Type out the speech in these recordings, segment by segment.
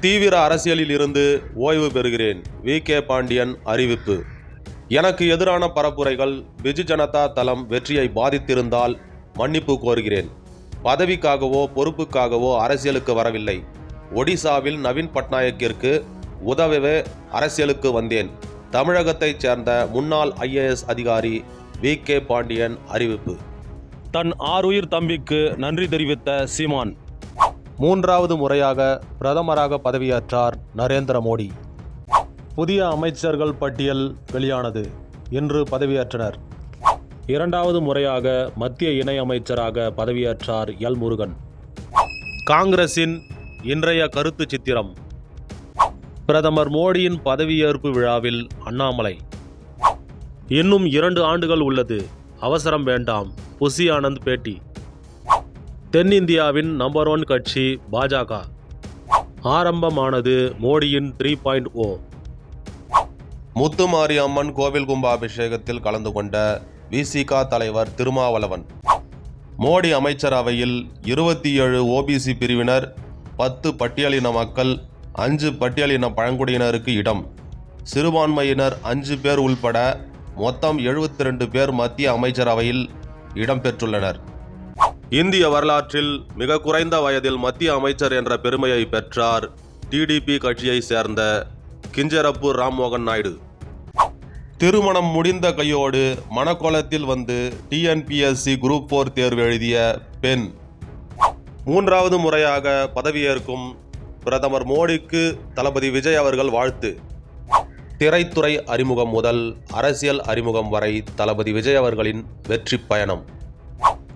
தீவிர அரசியலில் இருந்து ஓய்வு பெறுகிறேன். வி. கே. பாண்டியன் அறிவிப்பு. எனக்கு எதிரான பரப்புரைகள் பிஜு ஜனதா தளம் வெற்றியை பாதித்திருந்தால் மன்னிப்பு கோருகிறேன். பதவிக்காகவோ பொறுப்புக்காகவோ அரசியலுக்கு வரவில்லை. ஒடிசாவில் நவீன் பட்நாயக்கிற்கு உதவவே அரசியலுக்கு வந்தேன். தமிழகத்தைச் சேர்ந்த முன்னாள் ஐஏஎஸ் அதிகாரி வி. கே. பாண்டியன் அறிவிப்பு. தன் ஆறுயிர் தம்பிக்கு நன்றி தெரிவித்த சீமான். மூன்றாவது முறையாக பிரதமராக பதவியேற்றார் நரேந்திர மோடி. புதிய அமைச்சர்கள் பட்டியல் வெளியானது. இன்று பதவியேற்றனர். இரண்டாவது முறையாக மத்திய இணையமைச்சராக பதவியேற்றார் எல் முருகன். காங்கிரசின் இன்றைய கருத்து சித்திரம். பிரதமர் மோடியின் பதவியேற்பு விழாவில் அண்ணாமலை. இன்னும் இரண்டு ஆண்டுகள் உள்ளது. அவசரம் வேண்டாம். புசி ஆனந்த் பேட்டி. தென்னிந்தியாவின் நம்பர் ஒன் கட்சி பாஜக. ஆரம்பமானது மோடியின் three point O Muthumari Amman கோவில் கும்பாபிஷேகத்தில் கலந்து கொண்ட விசிகா தலைவர் திருமாவளவன். மோடி அமைச்சரவையில் இருபத்தி ஏழு ஓபிசி பிரிவினர் பத்து பட்டியலின மக்கள் அஞ்சு பட்டியலின பழங்குடியினருக்கு இடம். சிறுபான்மையினர் அஞ்சு பேர் உள்பட மொத்தம் 72 ரெண்டு பேர் மத்திய அமைச்சரவையில் இடம்பெற்றுள்ளனர் இந்திய வரலாற்றில் மிக குறைந்த வயதில் மத்திய அமைச்சர் என்ற பெருமையை பெற்றார் டிடிபி கட்சியை சேர்ந்த கிஞ்சரப்பு ராம்மோகன் நாயுடு. திருமணம் முடிந்த கையோடு மணக்கோலத்தில் வந்து டிஎன்பிஎஸ்சி குரூப் போர் தேர்வு எழுதிய பெண். மூன்றாவது முறையாக பதவியேற்கும் பிரதமர் மோடிக்கு தளபதி விஜய் அவர்கள் வாழ்த்து. திரைத்துறை அறிமுகம் முதல் அரசியல் அறிமுகம் வரை தளபதி விஜய் அவர்களின் வெற்றி பயணம்.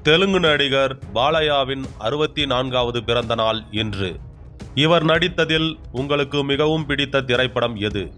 தெலுங்கு நடிகர் பாலையாவின் அறுபத்தி நான்காவது பிறந்த நாள் இன்று. இவர் நடித்ததில் உங்களுக்கு மிகவும் பிடித்த திரைப்படம் எது?